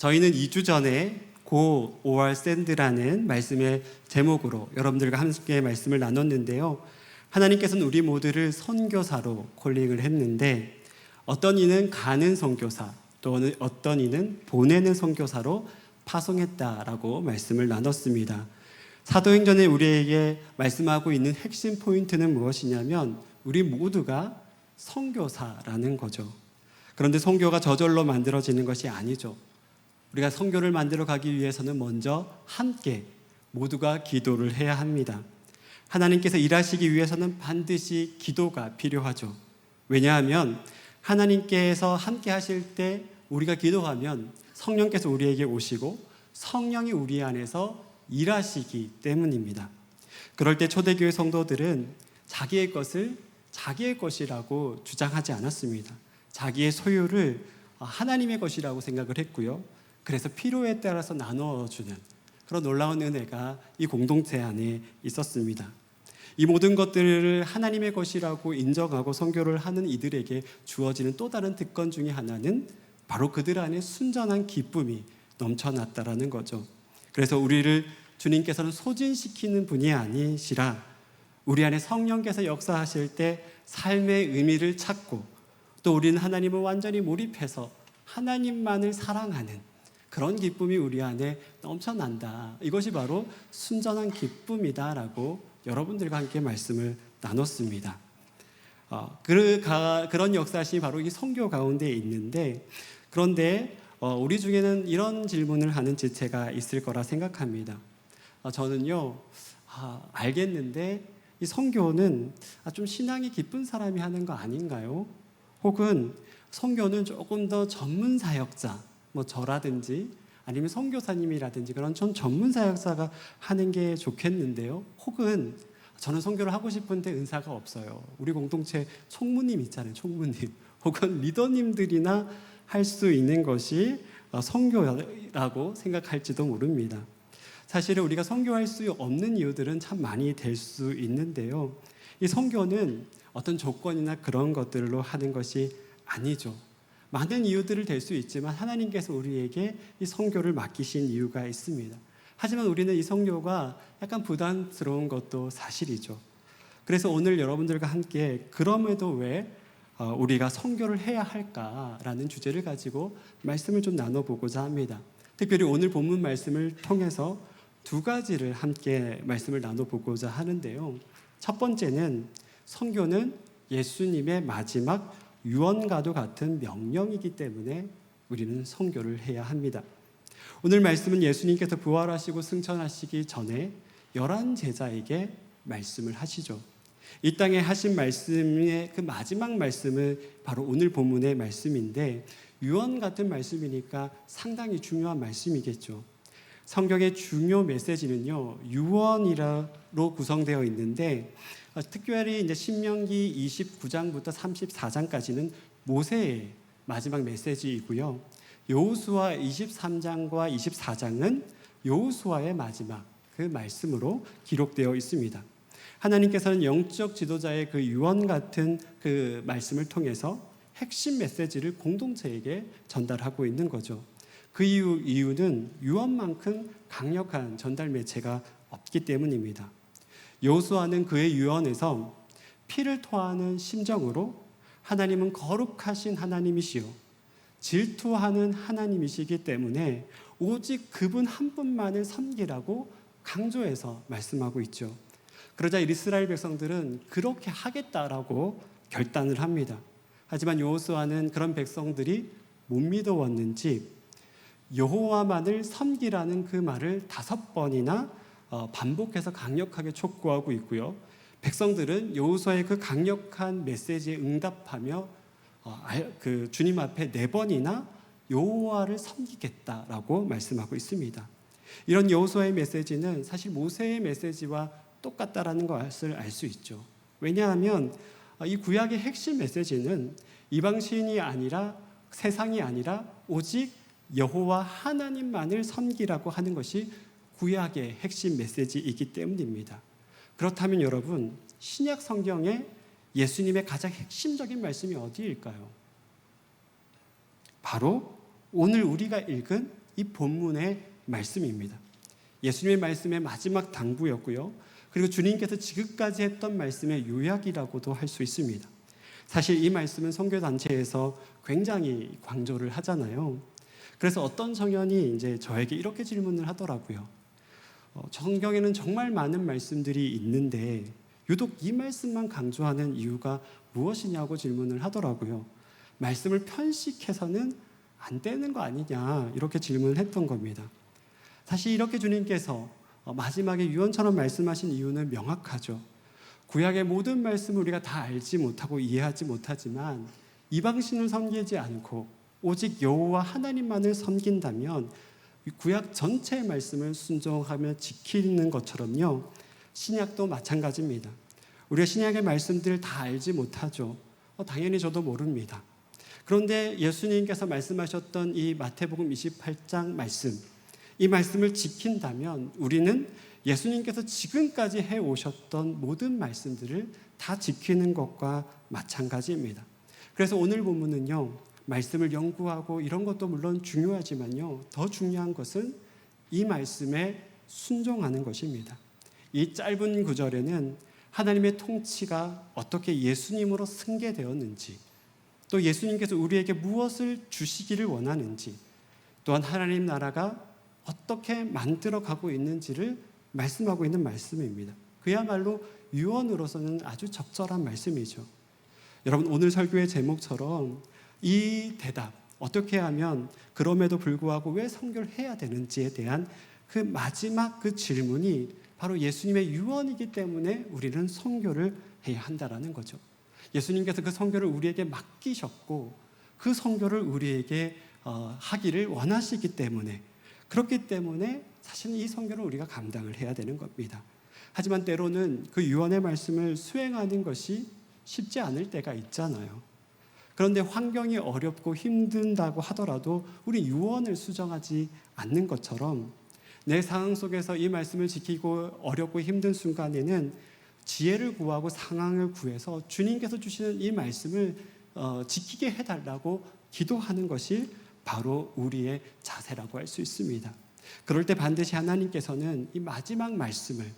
저희는 2주 전에 고 5월 샌드라는 말씀의 제목으로 여러분들과 함께 말씀을 나눴는데요. 하나님께서는 우리 모두를 선교사로 콜링을 했는데 어떤 이는 가는 선교사, 또 어떤 이는 보내는 선교사로 파송했다라고 말씀을 나눴습니다. 사도행전에 우리에게 말씀하고 있는 핵심 포인트는 무엇이냐면 우리 모두가 선교사라는 거죠. 그런데 선교가 저절로 만들어지는 것이 아니죠. 우리가 선교를 만들어 가기 위해서는 먼저 함께 모두가 기도를 해야 합니다. 하나님께서 일하시기 위해서는 반드시 기도가 필요하죠. 왜냐하면 하나님께서 함께 하실 때 우리가 기도하면 성령께서 우리에게 오시고 성령이 우리 안에서 일하시기 때문입니다. 그럴 때 초대교회 성도들은 자기의 것을 자기의 것이라고 주장하지 않았습니다. 자기의 소유를 하나님의 것이라고 생각을 했고요. 그래서 필요에 따라서 나누어주는 그런 놀라운 은혜가 이 공동체 안에 있었습니다. 이 모든 것들을 하나님의 것이라고 인정하고 선교를 하는 이들에게 주어지는 또 다른 특권 중의 하나는 바로 그들 안에 순전한 기쁨이 넘쳐났다라는 거죠. 그래서 우리를 주님께서는 소진시키는 분이 아니시라 우리 안에 성령께서 역사하실 때 삶의 의미를 찾고 또 우리는 하나님을 완전히 몰입해서 하나님만을 사랑하는 그런 기쁨이 우리 안에 넘쳐난다. 이것이 바로 순전한 기쁨이다라고 여러분들과 함께 말씀을 나눴습니다. 어, 그, 가, 그런 역사심이 바로 이 성교 가운데 있는데 그런데 어, 우리 중에는 이런 질문을 하는 지체가 있을 거라 생각합니다. 어, 저는요 아, 알겠는데 이 성교는 아, 좀 신앙이 깊은 사람이 하는 거 아닌가요? 혹은 성교는 조금 더 전문 사역자, 뭐 저라든지 아니면 선교사님이라든지 그런 좀 전문 사역자가 하는 게 좋겠는데요. 혹은 저는 선교를 하고 싶은데 은사가 없어요. 우리 공동체 총무님 있잖아요. 총무님. 혹은 리더님들이나 할 수 있는 것이 선교라고 생각할지도 모릅니다. 사실은 우리가 선교할 수 없는 이유들은 참 많이 될 수 있는데요. 이 선교는 어떤 조건이나 그런 것들로 하는 것이 아니죠. 많은 이유들을 댈 수 있지만 하나님께서 우리에게 이 성교를 맡기신 이유가 있습니다. 하지만 우리는 이 성교가 약간 부담스러운 것도 사실이죠. 그래서 오늘 여러분들과 함께 그럼에도 왜 어, 우리가 성교를 해야 할까라는 주제를 가지고 말씀을 좀 나눠보고자 합니다. 특별히 오늘 본문 말씀을 통해서 두 가지를 함께 말씀을 나눠보고자 하는데요. 첫 번째는 성교는 예수님의 마지막 유언과도 같은 명령이기 때문에 우리는 성교를 해야 합니다. 오늘 말씀은 예수님께서 부활하시고 승천하시기 전에 열한 제자에게 말씀을 하시죠. 이 땅에 하신 말씀의 그 마지막 말씀은 바로 오늘 본문의 말씀인데 유언 같은 말씀이니까 상당히 중요한 말씀이겠죠. 성경의 중요 메시지는요 유언이라로 구성되어 있는데 어, 특별히 이제 신명기 29장부터 34장까지는 모세의 마지막 메시지이고요. 여호수아 23장과 24장은 여호수아의 마지막 그 말씀으로 기록되어 있습니다. 하나님께서는 영적 지도자의 그 유언 같은 그 말씀을 통해서 핵심 메시지를 공동체에게 전달하고 있는 거죠. 그 이유, 이유는 유언만큼 강력한 전달 매체가 없기 때문입니다. 여호수아는 그의 유언에서 피를 토하는 심정으로 하나님은 거룩하신 하나님이시요 질투하는 하나님이시기 때문에 오직 그분 한 분만을 섬기라고 강조해서 말씀하고 있죠. 그러자 이스라엘 백성들은 그렇게 하겠다라고 결단을 합니다. 하지만 여호수아는 그런 백성들이 못 믿어왔는지 여호와만을 섬기라는 그 말을 다섯 번이나 어, 반복해서 강력하게 촉구하고 있고요. 백성들은 여호수아의 그 강력한 메시지에 응답하며 어, 그 주님 앞에 네 번이나 여호와를 섬기겠다라고 말씀하고 있습니다. 이런 여호수아의 메시지는 사실 모세의 메시지와 똑같다라는 것을 알 수 있죠. 왜냐하면 어, 이 구약의 핵심 메시지는 이방 신이 아니라 세상이 아니라 오직 여호와 하나님만을 섬기라고 하는 것이 구약의 핵심 메시지이기 때문입니다. 그렇다면 여러분, 신약 성경에 예수님의 가장 핵심적인 말씀이 어디일까요? 바로 오늘 우리가 읽은 이 본문의 말씀입니다. 예수님의 말씀의 마지막 당부였고요. 그리고 주님께서 지금까지 했던 말씀의 요약이라고도 할 수 있습니다. 사실 이 말씀은 선교 단체에서 굉장히 강조를 하잖아요. 그래서 어떤 청년이 이제 저에게 이렇게 질문을 하더라고요. 어, 성경에는 정말 많은 말씀들이 있는데 유독 이 말씀만 강조하는 이유가 무엇이냐고 질문을 하더라고요. 말씀을 편식해서는 안 되는 거 아니냐 이렇게 질문을 했던 겁니다. 사실 이렇게 주님께서 어, 마지막에 유언처럼 말씀하신 이유는 명확하죠. 구약의 모든 말씀을 우리가 다 알지 못하고 이해하지 못하지만 이방신을 섬기지 않고 오직 여호와 하나님만을 섬긴다면 구약 전체의 말씀을 순종하며 지키는 것처럼요. 신약도 마찬가지입니다. 우리가 신약의 말씀들을 다 알지 못하죠. 어, 당연히 저도 모릅니다. 그런데 예수님께서 말씀하셨던 이 마태복음 28장 말씀, 이 말씀을 지킨다면 우리는 예수님께서 지금까지 해 오셨던 모든 말씀들을 다 지키는 것과 마찬가지입니다. 그래서 오늘 본문은요, 말씀을 연구하고 이런 것도 물론 중요하지만요, 더 중요한 것은 이 말씀에 순종하는 것입니다. 이 짧은 구절에는 하나님의 통치가 어떻게 예수님으로 승계되었는지, 또 예수님께서 우리에게 무엇을 주시기를 원하는지, 또한 하나님 나라가 어떻게 만들어 가고 있는지를 말씀하고 있는 말씀입니다. 그야말로 유언으로서는 아주 적절한 말씀이죠. 여러분 오늘 설교의 제목처럼 이 대답 어떻게 하면 그럼에도 불구하고 왜 선교를 해야 되는지에 대한 그 마지막 그 질문이 바로 예수님의 유언이기 때문에 우리는 선교를 해야 한다라는 거죠. 예수님께서 그 선교를 우리에게 맡기셨고 그 선교를 우리에게 어, 하기를 원하시기 때문에 그렇기 때문에 사실은 이 선교를 우리가 감당을 해야 되는 겁니다. 하지만 때로는 그 유언의 말씀을 수행하는 것이 쉽지 않을 때가 있잖아요. 그런데 환경이 어렵고 힘든다고 하더라도 우리 유언을 수정하지 않는 것처럼 내 상황 속에서 이 말씀을 지키고 어렵고 힘든 순간에는 지혜를 구하고 상황을 구해서 주님께서 주시는 이 말씀을 어, 지키게 해달라고 기도하는 것이 바로 우리의 자세라고 할 수 있습니다. 그럴 때 반드시 하나님께서는 이 마지막 말씀을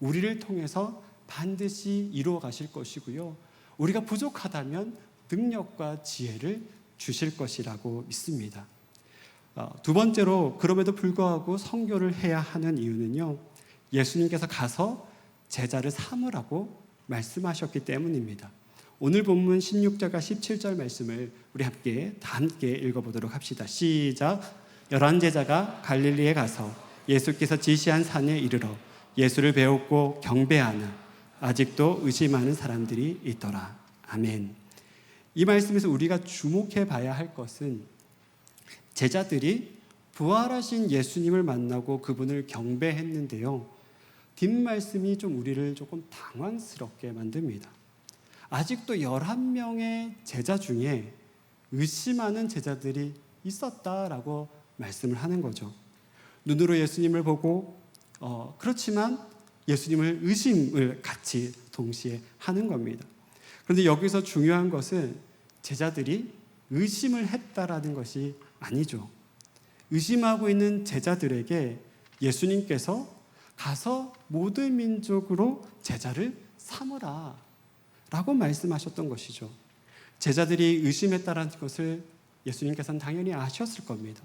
우리를 통해서 반드시 이루어 가실 것이고요. 우리가 부족하다면 능력과 지혜를 주실 것이라고 믿습니다. 어, 두 번째로 그럼에도 불구하고 성교를 해야 하는 이유는요. 예수님께서 가서 제자를 삼으라고 말씀하셨기 때문입니다. 오늘 본문 16절과 17절 말씀을 우리 함께 다 함께 읽어보도록 합시다. 시작. 열한 제자가 갈릴리에 가서 예수께서 지시한 산에 이르러 예수를 배웠고 경배하는 아직도 의심하는 사람들이 있더라. 아멘. 이 말씀에서 우리가 주목해 봐야 할 것은 제자들이 부활하신 예수님을 만나고 그분을 경배했는데요. 뒷말씀이 좀 우리를 조금 당황스럽게 만듭니다. 아직도 11명의 제자 중에 의심하는 제자들이 있었다라고 말씀을 하는 거죠. 눈으로 예수님을 보고 어, 그렇지만 예수님을 의심을 같이 동시에 하는 겁니다. 그런데 여기서 중요한 것은 제자들이 의심을 했다라는 것이 아니죠. 의심하고 있는 제자들에게 예수님께서 가서 모든 민족으로 제자를 삼으라 라고 말씀하셨던 것이죠. 제자들이 의심했다라는 것을 예수님께서는 당연히 아셨을 겁니다.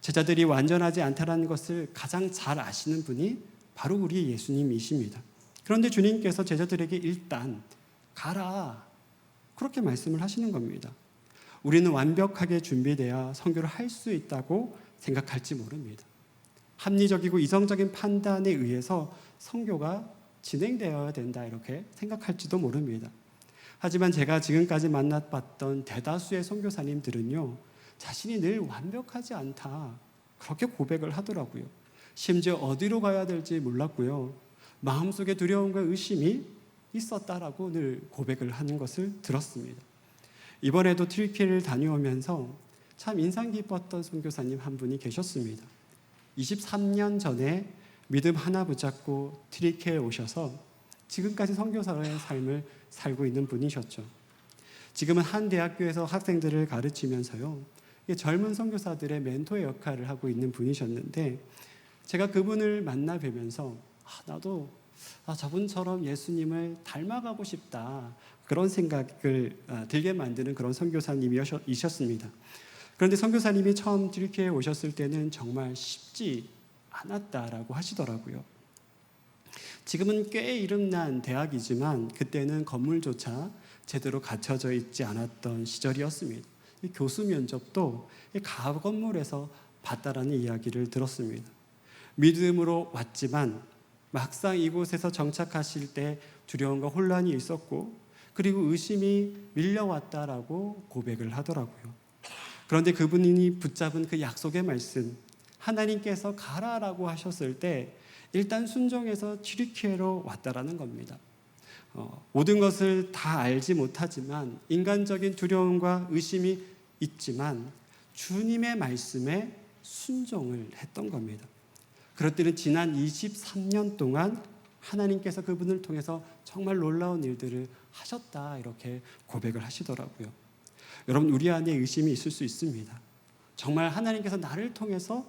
제자들이 완전하지 않다라는 것을 가장 잘 아시는 분이 바로 우리 예수님이십니다. 그런데 주님께서 제자들에게 일단 가라. 그렇게 말씀을 하시는 겁니다. 우리는 완벽하게 준비되어 선교를 할 수 있다고 생각할지 모릅니다. 합리적이고 이성적인 판단에 의해서 선교가 진행되어야 된다 이렇게 생각할지도 모릅니다. 하지만 제가 지금까지 만나봤던 대다수의 선교사님들은요 자신이 늘 완벽하지 않다 그렇게 고백을 하더라고요. 심지어 어디로 가야 될지 몰랐고요. 마음속에 두려움과 의심이 있었다라고 늘 고백을 하는 것을 들었습니다. 이번에도 트리키를 다녀오면서 참 인상 깊었던 선교사님 한 분이 계셨습니다. 23년 전에 믿음 하나 붙잡고 트리케에 오셔서 지금까지 선교사의 삶을 살고 있는 분이셨죠. 지금은 한 대학교에서 학생들을 가르치면서요. 젊은 선교사들의 멘토의 역할을 하고 있는 분이셨는데 제가 그분을 만나 뵈면서 아, 나도 아, 저분처럼 예수님을 닮아가고 싶다 그런 생각을 아, 들게 만드는 그런 선교사님이셨습니다. 그런데 선교사님이 처음 튀르키에 오셨을 때는 정말 쉽지 않았다라고 하시더라고요. 지금은 꽤 이름난 대학이지만 그때는 건물조차 제대로 갖춰져 있지 않았던 시절이었습니다. 이 교수 면접도 이 가건물에서 봤다라는 이야기를 들었습니다. 믿음으로 왔지만 막상 이곳에서 정착하실 때 두려움과 혼란이 있었고 그리고 의심이 밀려왔다라고 고백을 하더라고요. 그런데 그분이 붙잡은 그 약속의 말씀, 하나님께서 가라라고 하셨을 때 일단 순종해서 튀르키예로 왔다라는 겁니다. 어, 모든 것을 다 알지 못하지만 인간적인 두려움과 의심이 있지만 주님의 말씀에 순종을 했던 겁니다. 그럴 때는 지난 23년 동안 하나님께서 그분을 통해서 정말 놀라운 일들을 하셨다 이렇게 고백을 하시더라고요. 여러분 우리 안에 의심이 있을 수 있습니다. 정말 하나님께서 나를 통해서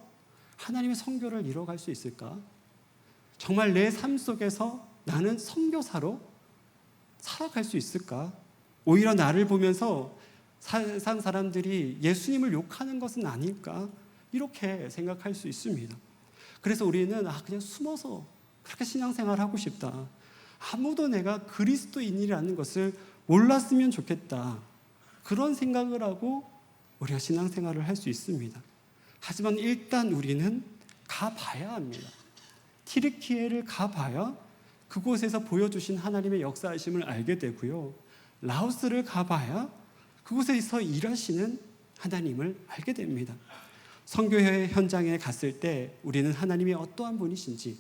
하나님의 성교를 이뤄갈 수 있을까? 정말 내 삶 속에서 나는 선교사로 살아갈 수 있을까? 오히려 나를 보면서 세상 사람들이 예수님을 욕하는 것은 아닐까? 이렇게 생각할 수 있습니다. 그래서 우리는 아 그냥 숨어서 그렇게 신앙생활 하고 싶다. 아무도 내가 그리스도인이라는 것을 몰랐으면 좋겠다. 그런 생각을 하고 우리가 신앙생활을 할 수 있습니다. 하지만 일단 우리는 가봐야 합니다. 티르키예를 가봐야 그곳에서 보여주신 하나님의 역사하심을 알게 되고요. 라오스를 가봐야 그곳에서 일하시는 하나님을 알게 됩니다. 성교회 현장에 갔을 때 우리는 하나님이 어떠한 분이신지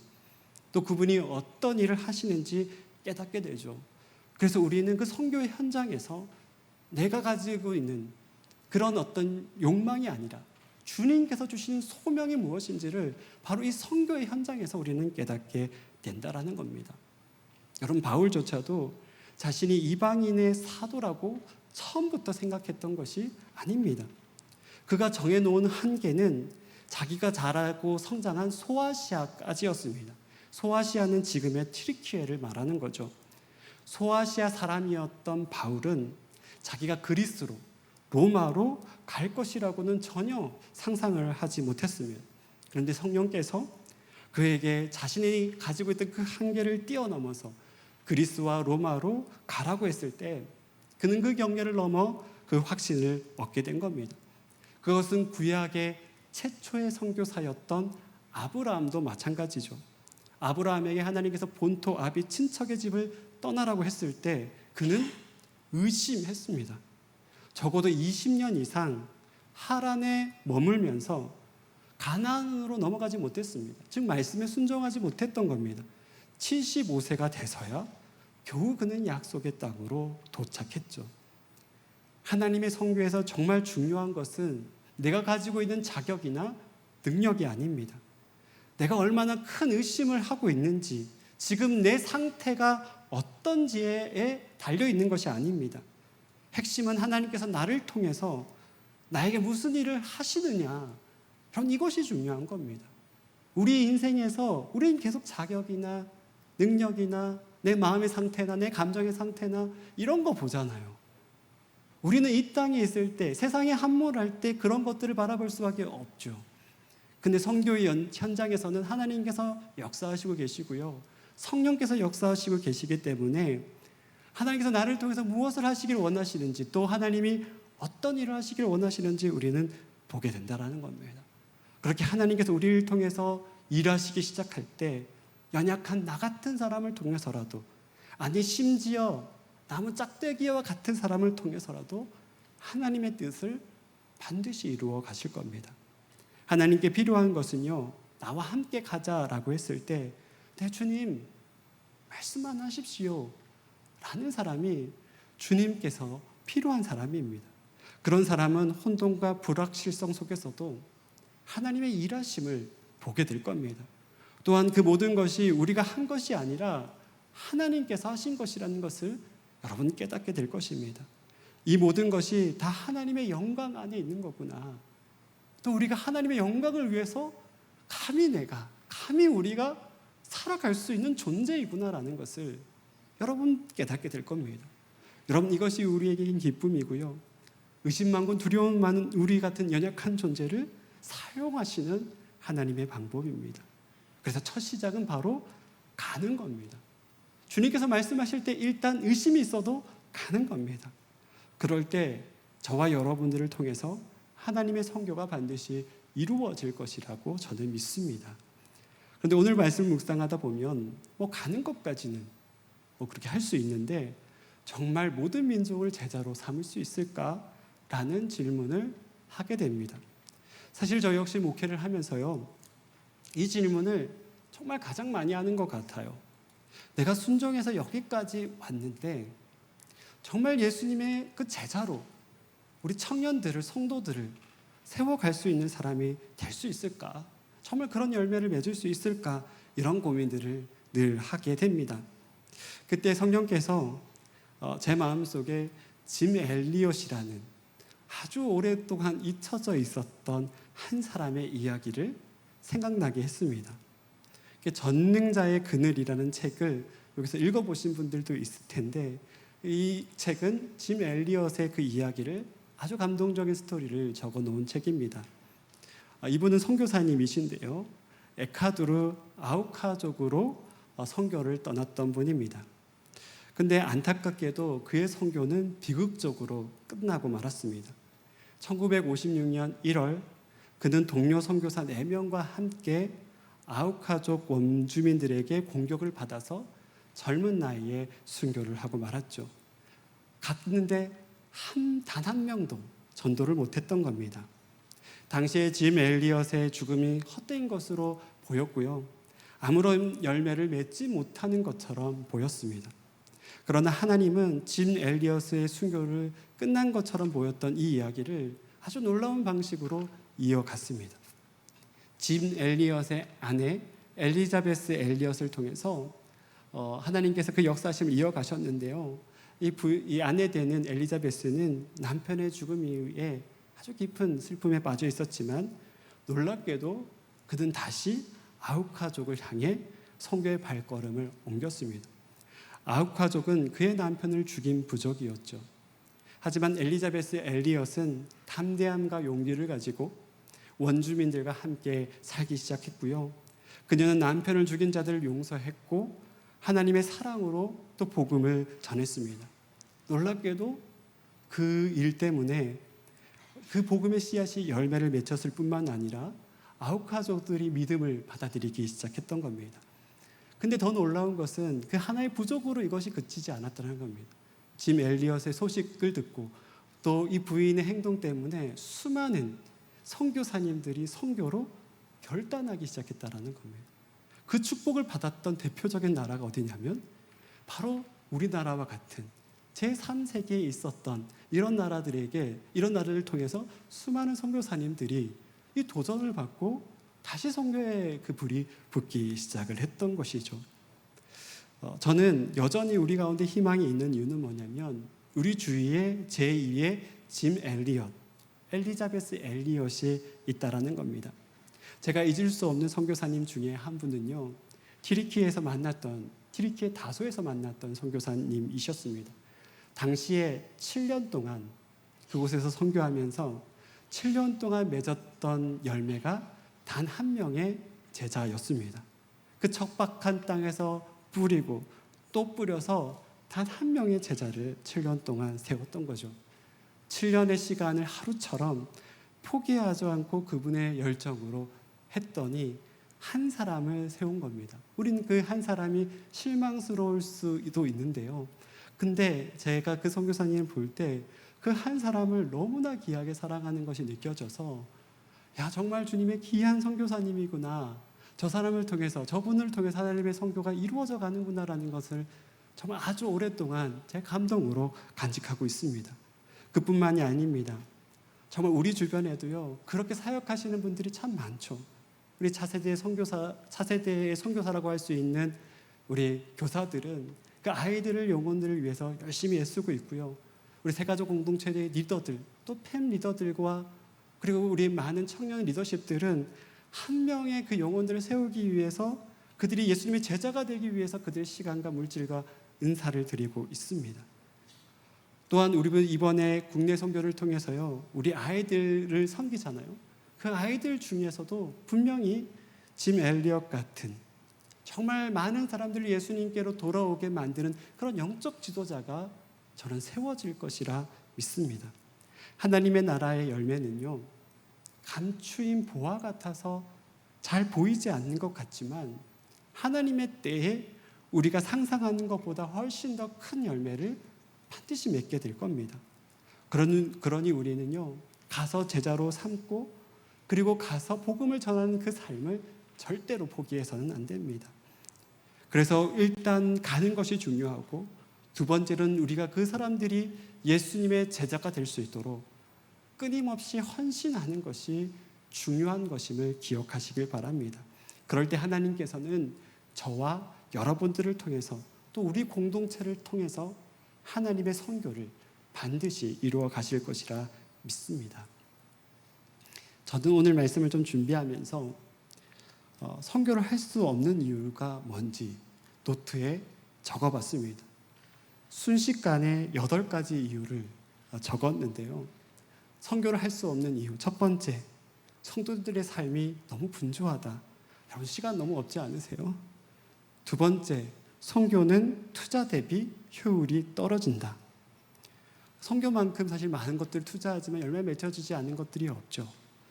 또 그분이 어떤 일을 하시는지 깨닫게 되죠. 그래서 우리는 그 성교회 현장에서 내가 가지고 있는 그런 어떤 욕망이 아니라 주님께서 주신 소명이 무엇인지를 바로 이 성교의 현장에서 우리는 깨닫게 된다라는 겁니다. 여러분 바울조차도 자신이 이방인의 사도라고 처음부터 생각했던 것이 아닙니다. 그가 정해놓은 한계는 자기가 자라고 성장한 소아시아까지였습니다. 소아시아는 지금의 튀르키예를 말하는 거죠. 소아시아 사람이었던 바울은 자기가 그리스로 로마로 갈 것이라고는 전혀 상상을 하지 못했습니다. 그런데 성령께서 그에게 자신이 가지고 있던 그 한계를 뛰어넘어서 그리스와 로마로 가라고 했을 때 그는 그 경계를 넘어 그 확신을 얻게 된 겁니다. 그것은 구약의 최초의 선교사였던 아브라함도 마찬가지죠. 아브라함에게 하나님께서 본토 아비 친척의 집을 떠나라고 했을 때 그는 의심했습니다. 적어도 20년 이상 하란에 머물면서 가나안으로 넘어가지 못했습니다. 즉 말씀에 순종하지 못했던 겁니다. 75세가 돼서야 겨우 그는 약속의 땅으로 도착했죠. 하나님의 성교에서 정말 중요한 것은 내가 가지고 있는 자격이나 능력이 아닙니다. 내가 얼마나 큰 의심을 하고 있는지, 지금 내 상태가 어떤지에 달려 있는 것이 아닙니다. 핵심은 하나님께서 나를 통해서 나에게 무슨 일을 하시느냐. 그런 이것이 중요한 겁니다. 우리 인생에서 우리는 계속 자격이나 능력이나 내 마음의 상태나 내 감정의 상태나 이런 거 보잖아요. 우리는 이 땅에 있을 때 세상에 함몰할 때 그런 것들을 바라볼 수밖에 없죠. 근데 성교의 현장에서는 하나님께서 역사하시고 계시고요. 성령께서 역사하시고 계시기 때문에 하나님께서 나를 통해서 무엇을 하시길 원하시는지 또 하나님이 어떤 일을 하시길 원하시는지 우리는 보게 된다라는 겁니다. 그렇게 하나님께서 우리를 통해서 일하시기 시작할 때 연약한 나 같은 사람을 통해서라도 아니 심지어 나무 짝대기와 같은 사람을 통해서라도 하나님의 뜻을 반드시 이루어 가실 겁니다. 하나님께 필요한 것은요. 나와 함께 가자라고 했을 때 네, 주님 말씀만 하십시오. 라는 사람이 주님께서 필요한 사람입니다. 그런 사람은 혼돈과 불확실성 속에서도 하나님의 일하심을 보게 될 겁니다. 또한 그 모든 것이 우리가 한 것이 아니라 하나님께서 하신 것이라는 것을 여러분 깨닫게 될 것입니다. 이 모든 것이 다 하나님의 영광 안에 있는 거구나. 또 우리가 하나님의 영광을 위해서 감히 내가, 감히 우리가 살아갈 수 있는 존재이구나라는 것을 여러분 깨닫게 될 겁니다. 여러분 이것이 우리에게 기쁨이고요. 의심 많고 두려움 많은 우리 같은 연약한 존재를 사용하시는 하나님의 방법입니다. 그래서 첫 시작은 바로 가는 겁니다. 주님께서 말씀하실 때 일단 의심이 있어도 가는 겁니다. 그럴 때 저와 여러분들을 통해서 하나님의 성교가 반드시 이루어질 것이라고 저는 믿습니다. 그런데 오늘 말씀 묵상하다 보면 뭐 가는 것까지는 뭐 그렇게 할 수 있는데 정말 모든 민족을 제자로 삼을 수 있을까라는 질문을 하게 됩니다. 사실 저 역시 목회를 하면서요. 이 질문을 정말 가장 많이 하는 것 같아요. 내가 순종해서 여기까지 왔는데 정말 예수님의 그 제자로 우리 청년들을 성도들을 세워갈 수 있는 사람이 될 수 있을까? 정말 그런 열매를 맺을 수 있을까? 이런 고민들을 늘 하게 됩니다. 그때 성령께서 어, 제 마음 속에 짐 엘리엇이라는 아주 오랫동안 잊혀져 있었던 한 사람의 이야기를 생각나게 했습니다. 전능자의 그늘이라는 책을 여기서 읽어보신 분들도 있을 텐데 이 책은 짐 엘리엇의 그 이야기를 아주 감동적인 스토리를 적어 놓은 책입니다. 아, 이분은 선교사님이신데요. 에카두르 아우카족으로 어, 선교를 떠났던 분입니다. 근데 안타깝게도 그의 선교는 비극적으로 끝나고 말았습니다. 1956년 1월 그는 동료 선교사 4명과 함께 아우카족 원주민들에게 공격을 받아서 젊은 나이에 순교를 하고 말았죠. 갔는데 한단한 명도 전도를 못했던 겁니다. 당시에 짐 엘리엇의 죽음이 헛된 것으로 보였고요. 아무런 열매를 맺지 못하는 것처럼 보였습니다. 그러나 하나님은 짐 엘리엇의 순교를 끝난 것처럼 보였던 이 이야기를 아주 놀라운 방식으로 이어갔습니다. 짐 엘리엇의 아내 엘리자베스 엘리엇을 통해서 어, 하나님께서 그 역사심을 이어가셨는데요. 이, 부, 이 아내 되는 엘리자베스는 남편의 죽음 이후에 아주 깊은 슬픔에 빠져 있었지만 놀랍게도 그는 다시 아우카족을 향해 성교의 발걸음을 옮겼습니다. 아우카족은 그의 남편을 죽인 부족이었죠. 하지만 엘리자베스 엘리엇은 담대함과 용기를 가지고 원주민들과 함께 살기 시작했고요. 그녀는 남편을 죽인 자들을 용서했고 하나님의 사랑으로 또 복음을 전했습니다. 놀랍게도 그 일 때문에 그 복음의 씨앗이 열매를 맺혔을 뿐만 아니라 아우카족들이 믿음을 받아들이기 시작했던 겁니다. 근데 더 놀라운 것은 그 하나의 부족으로 이것이 그치지 않았다는 겁니다. 짐 엘리엇의 소식을 듣고 또 이 부인의 행동 때문에 수많은 선교사님들이 선교로 결단하기 시작했다라는 겁니다. 그 축복을 받았던 대표적인 나라가 어디냐면 바로 우리나라와 같은 제3세기에 있었던 이런 나라들에게 이런 나라를 통해서 수많은 선교사님들이 이 도전을 받고 다시 선교의 그 불이 붙기 시작을 했던 것이죠. 어, 저는 여전히 우리 가운데 희망이 있는 이유는 뭐냐면 우리 주위에 제2의 짐 엘리엇, 엘리자베스 엘리엇이 있다라는 겁니다. 제가 잊을 수 없는 선교사님 중에 한 분은요. 티리키에서 만났던 티리키의 다소에서 만났던 선교사님이셨습니다. 당시에 7년 동안 그곳에서 선교하면서 7년 동안 맺었던 열매가 단 한 명의 제자였습니다. 그 척박한 땅에서 뿌리고 또 뿌려서 단 한 명의 제자를 7년 동안 세웠던 거죠. 7년의 시간을 하루처럼 포기하지 않고 그분의 열정으로 했더니 한 사람을 세운 겁니다. 우리는 그한 사람이 실망스러울 수도 있는데요. 근데 제가 그 선교사님을 볼 때 그 한 사람을 너무나 귀하게 사랑하는 것이 느껴져서 야 정말 주님의 귀한 선교사님이구나. 저 사람을 통해서 저분을 통해서 하나님의 선교가 이루어져 가는구나라는 것을 정말 아주 오랫동안 제 감동으로 간직하고 있습니다. 그뿐만이 아닙니다. 정말 우리 주변에도요 그렇게 사역하시는 분들이 참 많죠. 우리 차세대 선교사 차세대의 선교사라고 할 수 있는 우리 교사들은 그 아이들을 영혼들을 위해서 열심히 애쓰고 있고요. 우리 세가족 공동체의 리더들, 또팸 리더들과 그리고 우리 많은 청년 리더십들은 한 명의 그 영혼들을 세우기 위해서 그들이 예수님의 제자가 되기 위해서 그들의 시간과 물질과 은사를 드리고 있습니다. 또한 우리 이번에 국내 선교를 통해서요, 우리 아이들을 섬기잖아요. 그 아이들 중에서도 분명히 짐 엘리엇 같은 정말 많은 사람들을 예수님께로 돌아오게 만드는 그런 영적 지도자가 저는 세워질 것이라 믿습니다. 하나님의 나라의 열매는요, 감추인 보화 같아서 잘 보이지 않는 것 같지만 하나님의 때에 우리가 상상하는 것보다 훨씬 더 큰 열매를 반드시 맺게 될 겁니다. 그러니, 그러니 우리는요, 가서 제자로 삼고 그리고 가서 복음을 전하는 그 삶을 절대로 포기해서는 안 됩니다. 그래서 일단 가는 것이 중요하고 두 번째는 우리가 그 사람들이 예수님의 제자가 될 수 있도록 끊임없이 헌신하는 것이 중요한 것임을 기억하시길 바랍니다. 그럴 때 하나님께서는 저와 여러분들을 통해서 또 우리 공동체를 통해서 하나님의 선교를 반드시 이루어 가실 것이라 믿습니다. 저는 오늘 말씀을 좀 준비하면서 어, 선교를 할 수 없는 이유가 뭔지 노트에 적어봤습니다. 순식간에 여덟 가지 이유를 어, 적었는데요. 선교를 할 수 없는 이유 첫 번째 성도들의 삶이 너무 분주하다. 여러분 시간 너무 없지 않으세요? 두 번째 선교는 투자 대비 효율이 떨어진다. 선교만큼 사실 많은 것들 투자하지만 열매 맺혀지지 않는 것들이 없죠.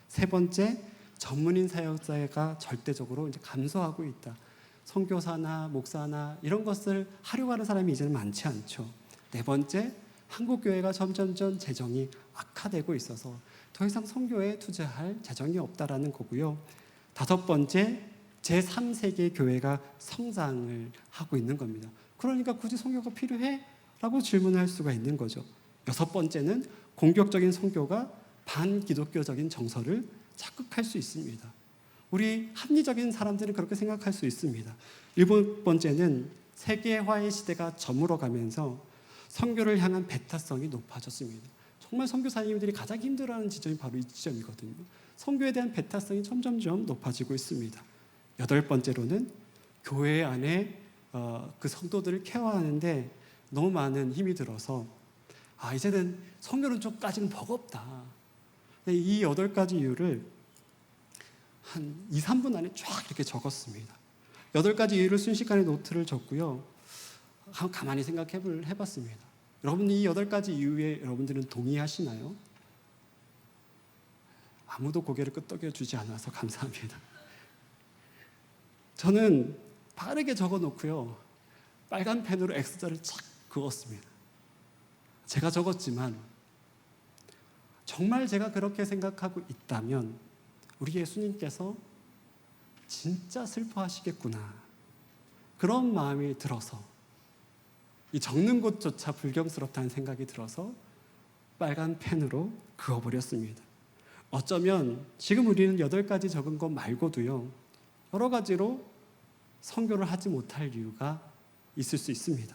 세 번째 전문인 사역자가 절대적으로 이제 감소하고 있다. 선교사나 목사나 이런 것을 하려고 하는 사람이 이제는 많지 않죠. 네 번째 한국 교회가 점점점 재정이 악화되고 있어서 더 이상 선교에 투자할 재정이 없다라는 거고요. 다섯 번째 제3세계 교회가 성장을 하고 있는 겁니다. 그러니까 굳이 선교가 필요해? 라고 질문할 수가 있는 거죠. 여섯 번째는 공격적인 선교가 반기독교적인 정서를 착극할 수 있습니다. 우리 합리적인 사람들은 그렇게 생각할 수 있습니다. 일곱 번째는 세계화의 시대가 저물어 가면서 선교를 향한 배타성이 높아졌습니다. 정말 선교사님들이 가장 힘들어하는 지점이 바로 이 지점이거든요. 선교에 대한 배타성이 점점점 높아지고 있습니다. 여덟 번째로는 교회 안에 어, 그 성도들을 케어하는데 너무 많은 힘이 들어서 아 이제는 성교는 좀까지는 버겁다. 이 여덟 가지 이유를 한 2, 3분 안에 쫙 이렇게 적었습니다. 여덟 가지 이유를 순식간에 노트를 적고요. 가만히 생각해 해봤습니다. 여러분 이 여덟 가지 이유에 여러분들은 동의하시나요? 아무도 고개를 끄덕여 주지 않아서 감사합니다. 저는 빠르게 적어 놓고요. 빨간 펜으로 X자를 착 그었습니다. 제가 적었지만 정말 제가 그렇게 생각하고 있다면 우리 예수님께서 진짜 슬퍼하시겠구나. 그런 마음이 들어서 이 적는 것조차 불경스럽다는 생각이 들어서 빨간 펜으로 그어버렸습니다. 어쩌면 지금 우리는 여덟 가지 적은 것 말고도요, 여러 가지로 선교를 하지 못할 이유가 있을 수 있습니다.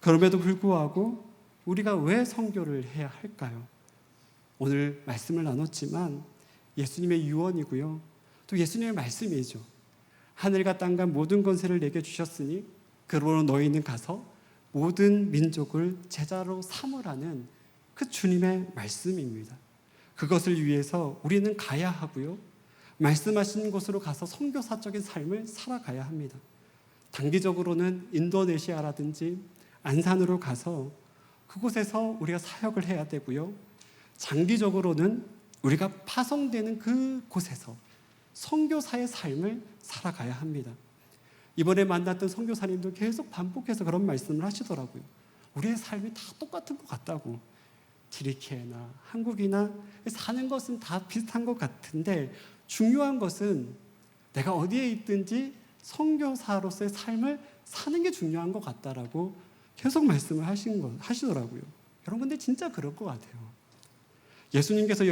그럼에도 불구하고 우리가 왜 선교를 해야 할까요? 오늘 말씀을 나눴지만 예수님의 유언이고요. 또 예수님의 말씀이죠. 하늘과 땅과 모든 권세를 내게 주셨으니 그러므로 너희는 가서 모든 민족을 제자로 삼으라는 그 주님의 말씀입니다. 그것을 위해서 우리는 가야 하고요. 말씀하신 곳으로 가서 선교사적인 삶을 살아가야 합니다. 단기적으로는 인도네시아라든지 안산으로 가서 그곳에서 우리가 사역을 해야 되고요. 장기적으로는 우리가 파송되는 그곳에서 선교사의 삶을 살아가야 합니다. 이번에 만났던 선교사님도 계속 반복해서 그런 말씀을 하시더라고요. 우리의 삶이 다 똑같은 것 같다고. 지리케나 한국이나 사는 것은 다 비슷한 것 같은데 중요한 것은 내가 어디에 있든지 선교사로서의 삶을 사는 게 중요한 것 같다라고 계속 말씀을 하신 거 하시더라고요. 여러분 근데 진짜 그럴 것 같아요. 예수님께서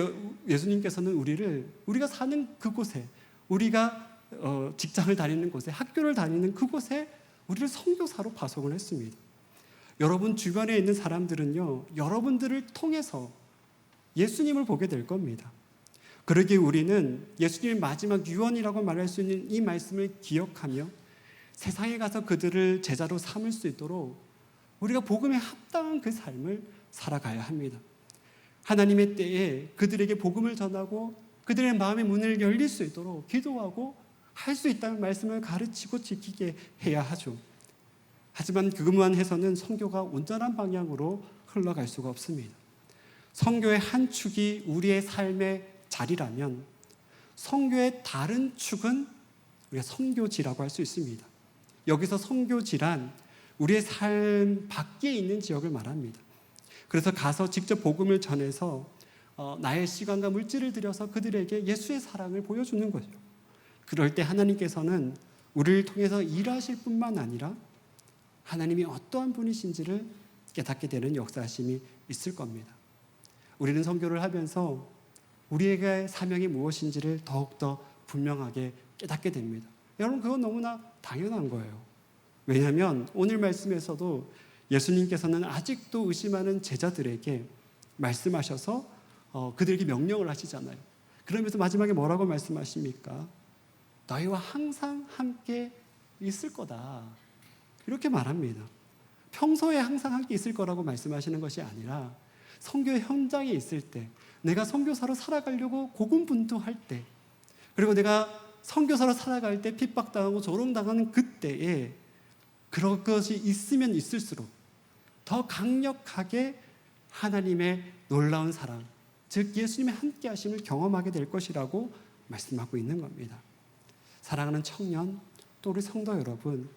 예수님께서는 우리를 우리가 사는 그곳에 우리가 어, 직장을 다니는 곳에 학교를 다니는 그곳에 우리를 선교사로 파송을 했습니다. 여러분 주변에 있는 사람들은요, 여러분들을 통해서 예수님을 보게 될 겁니다. 그러기에 우리는 예수님의 마지막 유언이라고 말할 수 있는 이 말씀을 기억하며 세상에 가서 그들을 제자로 삼을 수 있도록 우리가 복음에 합당한 그 삶을 살아가야 합니다. 하나님의 때에 그들에게 복음을 전하고 그들의 마음의 문을 열릴 수 있도록 기도하고 할 수 있다는 말씀을 가르치고 지키게 해야 하죠. 하지만 그것만 해서는 성교가 온전한 방향으로 흘러갈 수가 없습니다. 성교의 한 축이 우리의 삶의 자리라면 성교의 다른 축은 우리가 선교지라고 할 수 있습니다. 여기서 선교지란 우리의 삶 밖에 있는 지역을 말합니다. 그래서 가서 직접 복음을 전해서 어, 나의 시간과 물질을 들여서 그들에게 예수의 사랑을 보여주는 거죠. 그럴 때 하나님께서는 우리를 통해서 일하실 뿐만 아니라 하나님이 어떠한 분이신지를 깨닫게 되는 역사심이 있을 겁니다. 우리는 선교를 하면서 우리에게 사명이 무엇인지를 더욱더 분명하게 깨닫게 됩니다. 여러분, 그건 너무나 당연한 거예요. 왜냐하면 오늘 말씀에서도 예수님께서는 아직도 의심하는 제자들에게 말씀하셔서 어, 그들에게 명령을 하시잖아요. 그러면서 마지막에 뭐라고 말씀하십니까? 너희와 항상 함께 있을 거다. 이렇게 말합니다. 평소에 항상 함께 있을 거라고 말씀하시는 것이 아니라 성교 현장에 있을 때, 내가 선교사로 살아가려고 고군분투할 때, 그리고 내가 선교사로 살아갈 때 핍박당하고 조롱당하는 그때에 그런 것이 있으면 있을수록 더 강력하게 하나님의 놀라운 사랑, 즉 예수님의 함께 하심을 경험하게 될 것이라고 말씀하고 있는 겁니다. 사랑하는 청년, 또 우리 성도 여러분,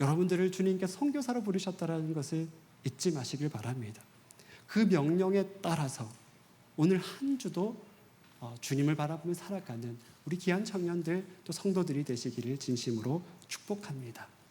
여러분들을 주님께 선교사로 부르셨다라는 것을 잊지 마시길 바랍니다. 그 명령에 따라서 오늘 한 주도 어, 주님을 바라보며 살아가는 우리 귀한 청년들 또 성도들이 되시기를 진심으로 축복합니다.